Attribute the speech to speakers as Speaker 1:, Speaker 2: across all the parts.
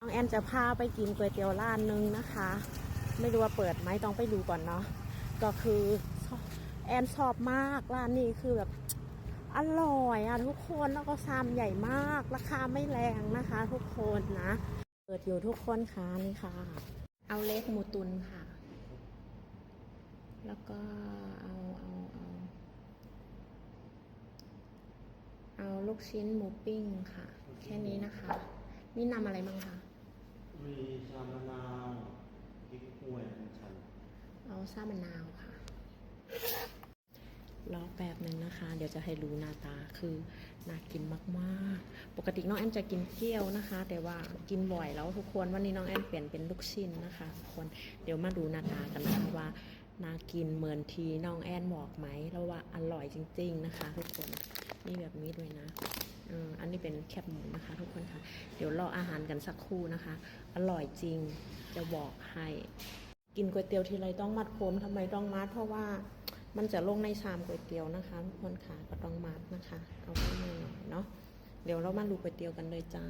Speaker 1: น้องแอนจะพาไปกินก๋วยเตี๋ยวร้านนึงนะคะ ไม่รู้ว่าเปิดไหมต้องไปดูก่อนเนาะก็คือแอนชอบมากร้านนี้คือแบบอร่อยอะทุกคนแล้วก็ซามใหญ่มากราคาไม่แรงนะคะ ทุกคนนะเปิดอยู่ทุกคนค่ะนี่ค่ะ เอาเล็กหมูตุนค่ะ แล้วก็เอาเอาเอาเอาลูกชิ้นหมูปิ้งค่ะ แค่นี้นะคะมีนำอะไรบ้างคะ
Speaker 2: มีชามะนาวพริกห้วยอัญชัน
Speaker 1: เอาซ่ามะนาวค่ะรอแป๊บหนึ่งนะคะ เดี๋ยวจะให้รู้หน้าตาคือน่ากินมากๆ ปกติน้องแอนจะกินเกี๊ยวนะคะ แต่ว่ากินบ่อยแล้วทุกคนวันนี้น้องแอนเปลี่ยนเป็นลูกชิ้นนะคะทุกคนเดี๋ยวมาดูหน้าตากันนะคะว่าน่ากินเหมือนทีน้องแอนบอกไหมแล้วว่าอร่อยจริง ๆ นะคะ ทุกคน นี่แบบนี้ด้วยนะอันนี้เป็นแคบหมูนะคะ ทุกคนค่ะ เดี๋ยวรออาหารกันสักครู่นะคะ อร่อยจริงจะบอกให้กินก๋วยเตี๋ยวทีไรต้องมัดผมทำไมต้องมัด เพราะว่ามันจะลงในชามก๋วยเตี๋ยวนะคะทุกคนค่ะก็ต้องมัดนะคะเอาไว้หน่อยเนาะเดี๋ยวเรามาดูก๋วยเตี๋ยวกันเลยจ้า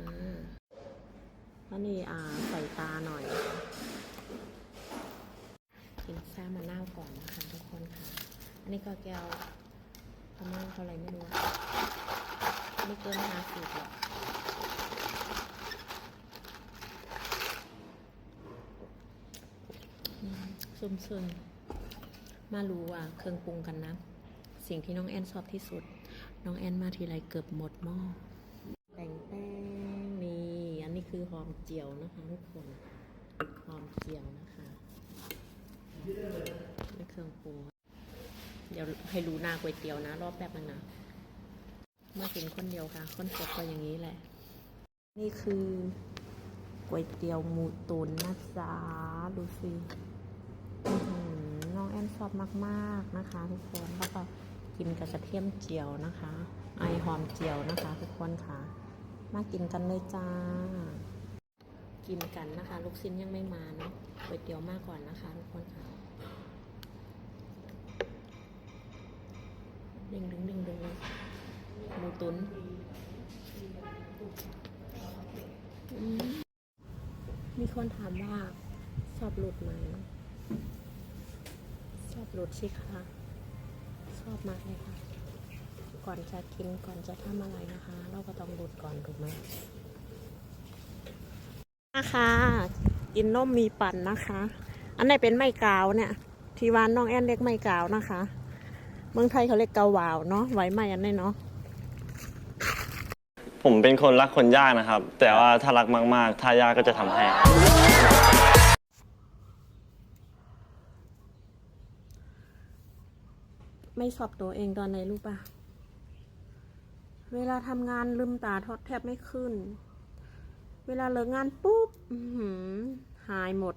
Speaker 1: แล้วนี่อ่าใส่ตาหน่อยกินแซ่มะนาวก่อนนะคะทุกคนค่ะ อันนี้ก็แก้ว ประมาณเท่าไหร่ไม่รู้ไม่เกินห้าสิบหรอกซุ่มซึมมารู้ว่าเครื่องปรุงกันนะ สิ่งที่น้องแอนชอบที่สุด น้องแอนมาทีไรเกือบหมดหม้อแต่งแป้งนี่อันนี้คือหอมเจียวนะคะทุกคนหอมเจียวนะคะนี่เครื่องปรุง ดี๋ยวให้รู้หน้าก๋วยเตี๋ยวนะ รอบแบบนึงนะมากินคนเดียวค่ะ คนสดก็อย่างนี้แหละ นี่คือก๋วยเตี๋ยวหมูตุ๋นนะจ๊ะดูสิน้องแอนชอบมากๆนะคะ ทุกคนแล้วก็กินกับกระเทียมเจียวนะคะ ไอหอมเจียวนะคะ ทุกคนค่ะ มากินกันเลยจ้า กินกันนะคะ ลูกชิ้นยังไม่มาเนาะก๋วยเตี๋ยวมาก่อนนะคะ ทุกคนค่ะ ดึงดึงดึงดึงหมูตุนมีคนถามว่าชอบหลุดไหมชอบรสสิคะชอบมากเลยค่ะ ก่อนจะกินก่อนจะทำอะไรนะคะ เราก็ต้องรดก่อนถูกไหมนะคะกินนมมีปั่นนะคะ อันไหนเป็นไม่กาวเนี่ย ที่วานน้องแอนเรียกไม่กาวนะคะ เมืองไทยเขาเรียกกาวาวเนาะไว้ไม่อันนี้เนาะ
Speaker 2: ผมเป็นคนรักคนยากนะครับ แต่ว่าถ้ารักมากๆ ถ้ายากก็จะทำให้
Speaker 1: ไม่สอบตัวเองตอนไหนรู้ปะเวลาทำงานลืมตาทอดแทบไม่ขึ้น เวลาเลิกงานปุ๊บอื้อหือหายหมด